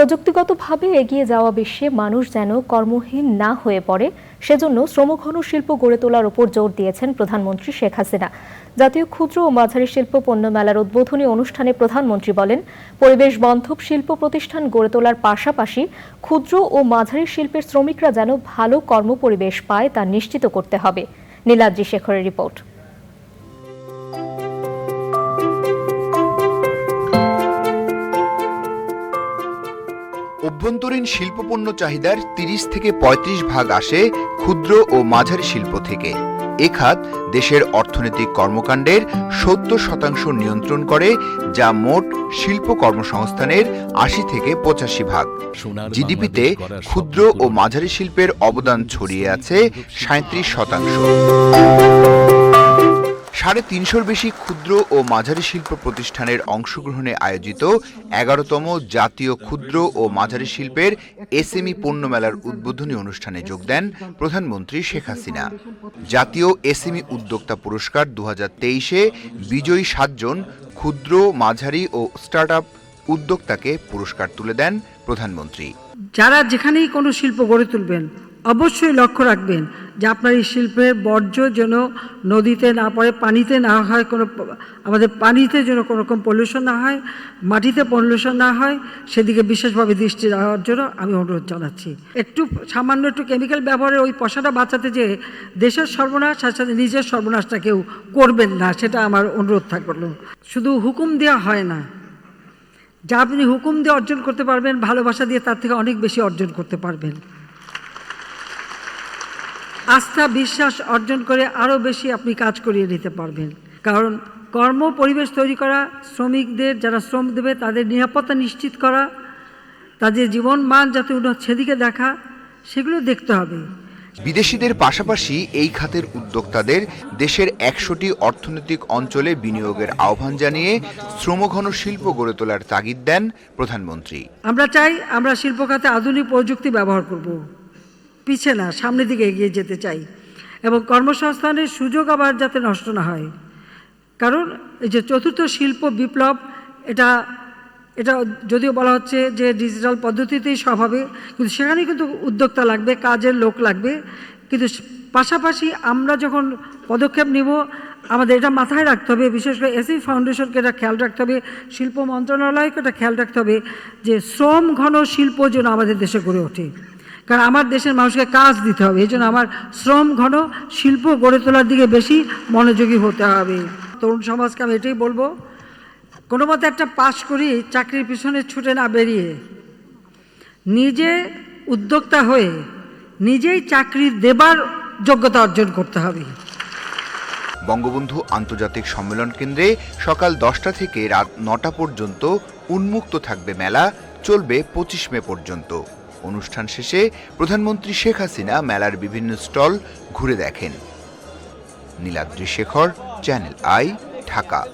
প্রযুক্তিগতভাবে এগিয়ে যাওয়া বিশ্বে মানুষ যেন কর্মহীন না হয়ে পড়ে, সেজন্য শ্রমঘন শিল্প গড়ে তোলার উপর জোর দিয়েছেন প্রধানমন্ত্রী শেখ হাসিনা। জাতীয় ক্ষুদ্র ও মাঝারি শিল্প পণ্য মেলার উদ্বোধনী অনুষ্ঠানে প্রধানমন্ত্রী বলেন, পরিবেশ বান্ধব শিল্প প্রতিষ্ঠান গড়ে তোলার পাশাপাশি ক্ষুদ্র ও মাঝারি শিল্পের শ্রমিকরা যেন ভালো কর্মপরিবেশ পায় তা নিশ্চিত করতে হবে। নীলাদ্রি শেখরের রিপোর্ট। অভ্যন্তরীণ শিল্পপণ্য চাহিদার তিরিশ থেকে ৩৫ ভাগ আসে ক্ষুদ্র ও মাঝারি শিল্প থেকে। এ খাত দেশের অর্থনৈতিক কর্মকাণ্ডের সত্তর শতাংশ নিয়ন্ত্রণ করে যা মোট শিল্প কর্মসংস্থানের আশি থেকে পঁচাশি ভাগ। জিডিপিতে ক্ষুদ্র ও মাঝারি শিল্পের অবদান ছড়িয়ে আছে সাঁত্রিশ শতাংশ। সাড়ে তিনশোর বেশি ক্ষুদ্র ও মাঝারি শিল্প প্রতিষ্ঠানের অংশগ্রহণে আয়োজিত এগারোতম জাতীয় ক্ষুদ্র ও মাঝারি শিল্পের এসএমই পণ্য মেলার উদ্বোধনী অনুষ্ঠানে যোগ দেন প্রধানমন্ত্রী শেখ হাসিনা। জাতীয় এসএমই উদ্যোক্তা পুরস্কার দু তেইশে বিজয়ী সাতজন ক্ষুদ্র, মাঝারি ও স্টার্ট উদ্যোক্তাকে পুরস্কার তুলে দেন প্রধানমন্ত্রী। যারা যেখানেই কোনো শিল্প গড়ে তুলবেন অবশ্যই লক্ষ্য রাখবেন যে আপনার এই শিল্পের বর্জ্য যেন নদীতে না পড়ে, পানিতে না হয় কোনো আমাদের পানিতে যেন কোনো রকম পলিউশন না হয়, মাটিতে পলিউশন না হয়, সেদিকে বিশেষভাবে দৃষ্টি দেওয়ার জন্য আমি অনুরোধ জানাচ্ছি। একটু সামান্য একটু কেমিক্যাল ব্যবহারের ওই পয়সাটা বাঁচাতে যে দেশের সর্বনাশ, সাথে সাথে নিজের সর্বনাশটা কেউ করবেন না, সেটা আমার অনুরোধ থাকল শুধু হুকুম দেওয়া হয় না। যা আপনি হুকুম দিয়ে অর্জন করতে পারবেন, ভালোবাসা দিয়ে তার থেকে অনেক বেশি অর্জন করতে পারবেন। আস্থা বিশ্বাস অর্জন করে আরও বেশি আপনি কাজ করিয়ে নিতে পারবেন। কারণ কর্ম পরিবেশ তৈরি করা শ্রমিকদের যারা শ্রম দেবে তাদের নিরাপত্তা নিশ্চিত করা তাদের জীবন মান যাতে উন্নত সেদিকে দেখা সেগুলো দেখতে হবে। বিদেশিদের পাশাপাশি এই খাতের উদ্যোক্তাদের দেশের একশোটি অর্থনৈতিক অঞ্চলে বিনিয়োগের আহ্বান জানিয়ে শ্রমঘন শিল্প গড়ে তোলার তাগিদ দেন প্রধানমন্ত্রী। আমরা চাই আমরা শিল্প খাতে আধুনিক প্রযুক্তি ব্যবহার করব। পিছে না, সামনের দিকে এগিয়ে যেতে চাই এবং কর্মসংস্থানের সুযোগ আবার যাতে নষ্ট না হয়। কারণ এই যে চতুর্থ শিল্প বিপ্লব, এটা এটা যদিও বলা হচ্ছে যে ডিজিটাল পদ্ধতিতেই সব হবে, কিন্তু সেখানে কিন্তু উদ্যোক্তা লাগবে, কাজের লোক লাগবে। কিন্তু পাশাপাশি আমরা যখন পদক্ষেপ নিব, আমাদের এটা মাথায় রাখতে হবে, বিশেষ করে এসি ফাউন্ডেশনকে এটা খেয়াল রাখতে হবে, শিল্প মন্ত্রণালয়কে এটা খেয়াল রাখতে হবে যে শ্রম ঘন শিল্প যেন আমাদের দেশে গড়ে ওঠে। কারণ আমার দেশের মানুষকে কাজ দিতে হবে। এই জন্য আমার শ্রম ঘন, শিল্প গড়ে তোলার দিকে বেশি মনোযোগী হতে হবে। তরুণ সমাজকে আমি এটাই বলব, কোনো মতে একটা পাশ করি, চাকরির পিছনে ছুটে না বেরিয়ে। নিজে উদ্যোক্তা হয়ে নিজেই চাকরি দেবার যোগ্যতা অর্জন করতে হবে। বঙ্গবন্ধু আন্তর্জাতিক সম্মেলন কেন্দ্রে সকাল দশটা থেকে রাত নটা পর্যন্ত উন্মুক্ত থাকবে মেলা, চলবে পঁচিশ মে পর্যন্ত। অনুষ্ঠান শেষে প্রধানমন্ত্রী শেখ হাসিনা মেলার বিভিন্ন স্টল ঘুরে দেখেন। Niladri Shekhar, Channel I, Dhaka.